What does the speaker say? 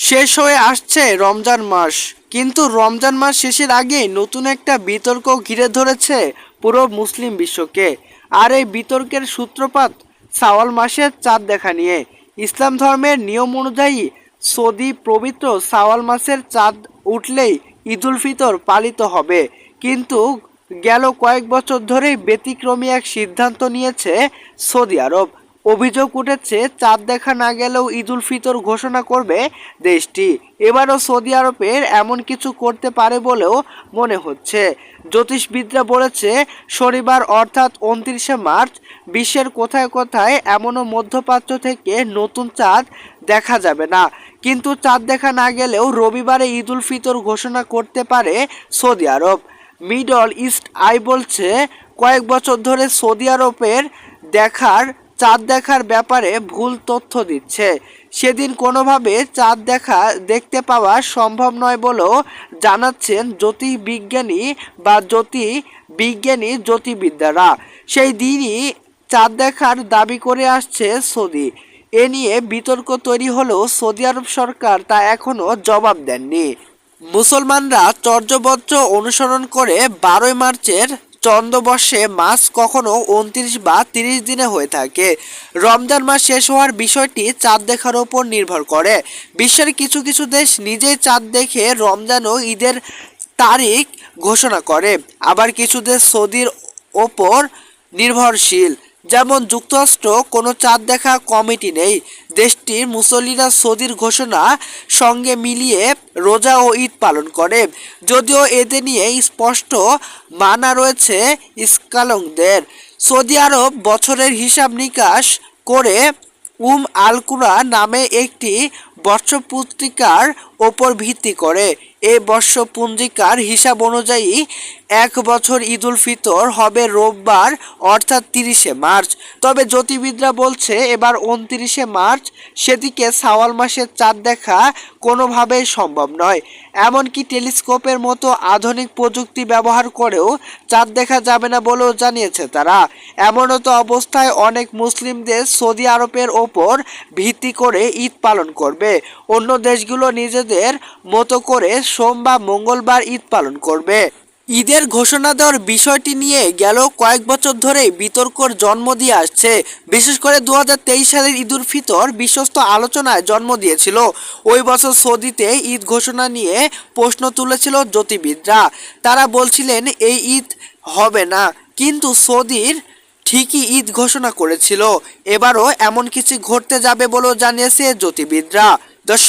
শেষ হয়ে আসছে রমজান মাস। কিন্তু রমজান মাস শেষের আগেই নতুন একটা বিতর্ক ঘিরে ধরেছে পুরো মুসলিম বিশ্বকে। আর এই বিতর্কের সূত্রপাত সাওয়াল মাসের চাঁদ দেখা নিয়ে। ইসলাম ধর্মের নিয়ম অনুযায়ী সৌদি পবিত্র সাওয়াল মাসের চাঁদ উঠলেই ঈদুল ফিতর পালিত হবে। কিন্তু গেল কয়েক বছর ধরেই ব্যতিক্রমী এক সিদ্ধান্ত নিয়েছে সৌদি আরব। অভিযোগ উঠেছে, চাঁদ দেখা না গেলেও ঈদুল ফিতর ঘোষণা করবে দেশটি। এবারও সৌদি আরবের এমন কিছু করতে পারে বলেও মনে হচ্ছে। জ্যোতিষবিদরা বলেছে, শনিবার অর্থাৎ উনত্রিশে মার্চ বিশ্বের কোথায় কোথায় এমনও মধ্যপ্রাচ্য থেকে নতুন চাঁদ দেখা যাবে না। কিন্তু চাঁদ দেখা না গেলেও রবিবারে ঈদুল ফিতর ঘোষণা করতে পারে Saudi Arab. Middle East Eye বলছে, কয়েক বছর ধরে সৌদি আরবের দেখার চাঁদ দেখার ব্যাপারে ভুল তথ্য দিচ্ছে। সেদিন কোনোভাবে চাঁদ দেখা দেখতে পাওয়া সম্ভব নয় বলেও জানাচ্ছেন জ্যোতির্বিজ্ঞানী বা জ্যোতি বিজ্ঞানী জ্যোতির্বিদ্যারা। সেই দিনই চাঁদ দেখার দাবি করে আসছে সৌদি। এ নিয়ে বিতর্ক তৈরি হলেও সৌদি আরব সরকার তা এখনও জবাব দেননি। মুসলমানরা চর্যবজ্র অনুসরণ করে বারোই মার্চের চন্দ্রবর্ষে মাস কখনো উনত্রিশ বা তিরিশ দিনে হয়ে থাকে। রমজান মাস শেষ হওয়ার বিষয়টি চাঁদ দেখার ওপর নির্ভর করে। বিশ্বের কিছু কিছু দেশ নিজেই চাঁদ দেখে রমজান ও ঈদের তারিখ ঘোষণা করে। আবার কিছু দেশ সৌদির ওপর নির্ভরশীল। যেমন যুক্তরাষ্ট্র, কোনো চাঁদ দেখা কমিটি নেই। দেশটির মুসল্লিরা সৌদির ঘোষণা সঙ্গে মিলিয়ে রোজা ও ঈদ পালন করে। যদিও এদের নিয়ে স্পষ্ট মানা রয়েছে স্কালংদের সৌদি আরব বছরের হিসাব নিকাশ করে উম আল কুরা নামে একটি বর্ষপত্রিকার ওপর ভিত্তি করে। এই বর্ষপঞ্জিকার হিসাব অনুযায়ী এক বছর ঈদুল ফিতর হবে রোববার, অর্থাৎ তিরিশে মার্চ। তবে জ্যোতির্বিদরা বলছে, এবার উনত্রিশে মার্চ সেদিকে সাওয়াল মাসের চাঁদ দেখা কোনোভাবেই সম্ভব নয়। এমনকি টেলিস্কোপের মতো আধুনিক প্রযুক্তি ব্যবহার করেও চাঁদ দেখা যাবে না বলেও জানিয়েছে তারা। এমনত অবস্থায় অনেক মুসলিম দেশ সৌদি আরবের ওপর ভিত্তি করে ঈদ পালন করবে। অন্য দেশগুলো নিজেদের মতো করে সোম বা মঙ্গলবার ঈদ পালন করবে। ঈদের ঘোষণা দেওয়ার বিষয়টি নিয়ে গেল কয়েক বছর ধরেই বিতর্কর জন্ম দিয়ে আসছে। বিশেষ করে দুহাজার তেইশ সালের ঈদুল ফিতর বিশ্বস্ত আলোচনায় জন্ম দিয়েছিল। ওই বছর সৌদিতে ঈদ ঘোষণা নিয়ে প্রশ্ন তুলেছিল জ্যোতির্বিদরা। তারা বলছিলেন, এই ঈদ হবে না। কিন্তু সৌদির ঠিকই ঈদ ঘোষণা করেছিল। এবারও এমন কিছু ঘটতে যাবে বলেও জানিয়েছে জ্যোতির্বিদরা।